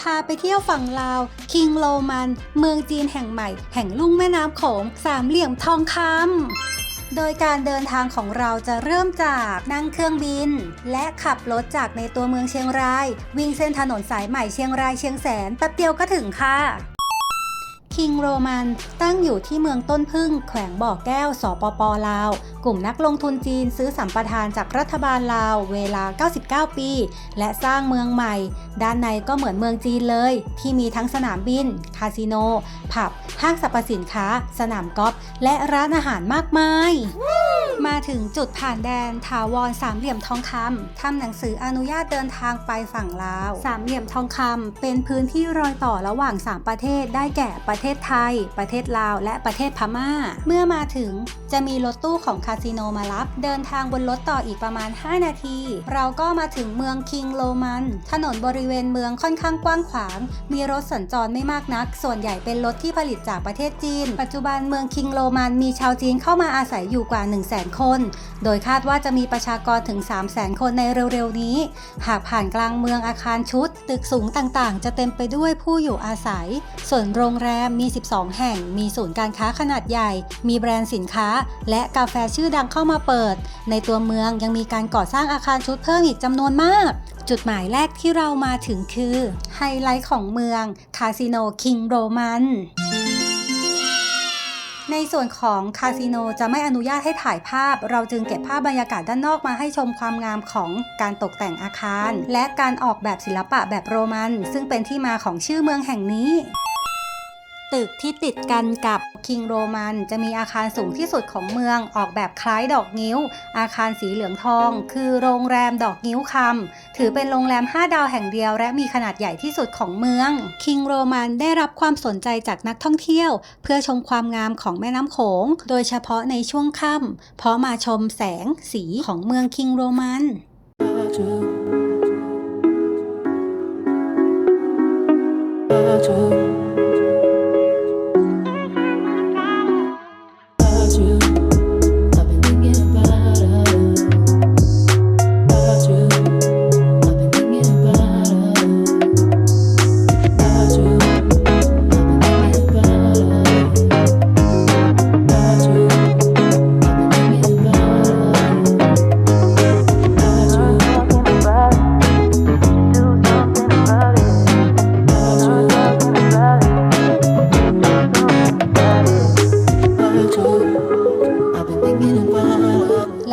พาไปเที่ยวฝั่งลาว คิงโรมัน เมืองจีนแห่งใหม่ แห่งลุ่มแม่น้ำโขงสามเหลี่ยมทองคำโดยการเดินทางของเราจะเริ่มจากนั่งเครื่องบิน และขับรถจากในตัวเมืองเชียงราย วิ่งเส้นถนนสายใหม่เชียงรายเชียงแสนแป๊บเดียวก็ถึงค่ะ คิงโรมันตั้งอยู่ที่เมืองต้นพึ่ง แขวงบ่อแก้ว สปปลาว กลุ่มนักลงทุนจีนซื้อสัมปทานจากรัฐบาลลาว เวลา 99 ปี และสร้างเมืองใหม่ ด้านในก็เหมือนเมืองจีนเลย ที่มีทั้งสนามบิน คาสิโน ผับ ห้างสรรพสินค้า สนามกอล์ฟและร้านอาหารมากมาย มาถึงจุดผ่านแดนถาวรสามเหลี่ยมทองคำทำหนังสืออนุญาตเดินทางไปฝั่งลาว สามเหลี่ยมทองคำเป็นพื้นที่รอยต่อระหว่าง 3 ประเทศได้แก่ประเทศไทย ประเทศลาว และประเทศพม่า เมื่อมาถึงจะมีรถตู้ของคาสิโนมารับ เดินทางบนรถต่ออีกประมาณ 5 นาที เราก็มาถึงเมืองคิงโรมัน ถนนบริเวณเมืองค่อนข้างกว้างขวาง มีรถสัญจรไม่มากนัก ส่วนใหญ่เป็นรถที่ผลิตจากประเทศจีน ปัจจุบันเมืองคิงโรมันมีชาวจีนเข้ามาอาศัยอยู่กว่า1 0 0 0 0แคน โดยคาดว่าจะมีประชากรถึง 3 0 0 0 0 0 คนในเร็วๆนี้ หากผ่านกลางเมืองอาคารชุด ตึกสูงต่างๆ จะเต็มไปด้วยผู้อยู่อาศัย ส่วนโรงแรมมี 12 แห่ง มีศูนย์การค้าขนาดใหญ่ มีแบรนด์สินค้า และกาแฟชื่อดังเข้ามาเปิด ในตัวเมืองยังมีการก่อสร้างอาคารชุดเพิ่มอีกจำนวนมาก จุดหมายแรกที่เรามาถึงคือไฮไลท์ของเมืองคาสิโนคิงโรมัน ในส่วนของคาสิโนจะไม่อนุญาตให้ถ่ายภาพ เราจึงเก็บภาพบรรยากาศด้านนอกมาให้ชมความงามของการตกแต่งอาคาร และการออกแบบศิลปะแบบโรมัน ซึ่งเป็นที่มาของชื่อเมืองแห่งนี้ ตึกที่ติดกันกับคิงโรมันจะมีอาคารสูงที่สุดของเมืองออกแบบคล้ายดอกนิ้ว อาคารสีเหลืองทอง คือโรงแรมดอกนิ้วคำถือเป็นโรงแรม 5 ดาวแห่งเดียว และมีขนาดใหญ่ที่สุดของเมือง คิงโรมันได้รับความสนใจจากนักท่องเที่ยว เพื่อชมความงามของแม่น้ำโขง โดยเฉพาะในช่วงค่ำเพราะมาชมแสงสีของเมืองคิงโรมัน about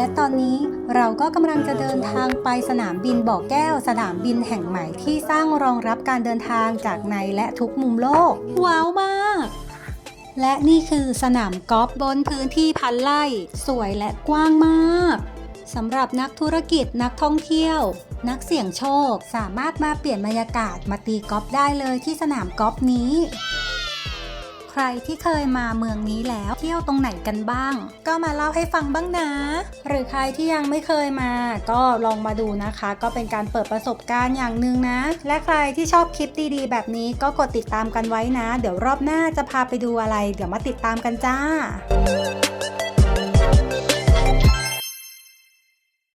และตอนนี้เราก็กำลังจะเดินทางไปสนามบินบ่อแก้ว สนามบินแห่งใหม่ที่สร้างรองรับการเดินทางจากในและทุกมุมโลก ว้าวมาก และนี่คือสนามกอล์ฟบนพื้นที่พันไร่สวยและกว้างมากสำหรับนักธุรกิจนักท่องเที่ยว นักเสี่ยงโชคสามารถมาเปลี่ยนบรรยากาศมาตีกอล์ฟได้เลยที่สนามกอล์ฟนี้ ใครที่เคยมาเมืองนี้แล้วเที่ยวตรงไหนกันบ้าง ก็มาเล่าให้ฟังบ้างนะ หรือใครที่ยังไม่เคยมา ก็ลองมาดูนะคะ ก็เป็นการเปิดประสบการณ์อย่างหนึ่งนะ และใครที่ชอบคลิปดีๆ แบบนี้ก็กดติดตามกันไว้นะ เดี๋ยวรอบหน้าจะพาไปดูอะไร เดี๋ยวมาติดตามกันจ้า